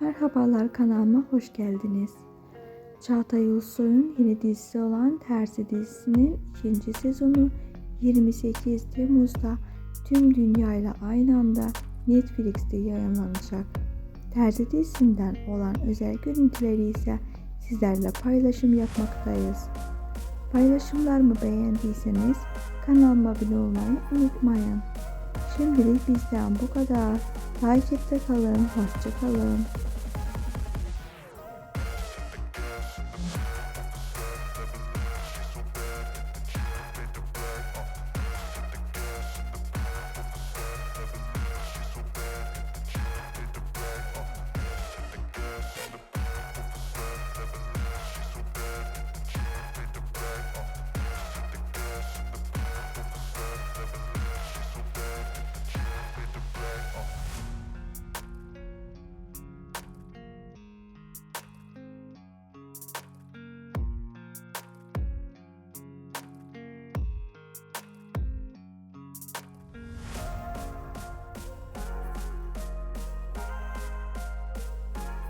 Merhabalar kanalıma hoş geldiniz. Çağatay Ulusoy'un yeni dizisi olan Terzi dizisinin ikinci sezonu 28 Temmuz'da tüm dünyayla aynı anda Netflix'te yayınlanacak. Terzi dizisinden olan özel görüntüleri ise sizlerle paylaşım yapmaktayız. Paylaşımlarımı beğendiyseniz kanalıma abone olmayı unutmayın. Şimdilik bizden bu kadar. Takipte kalın, hoşça kalın.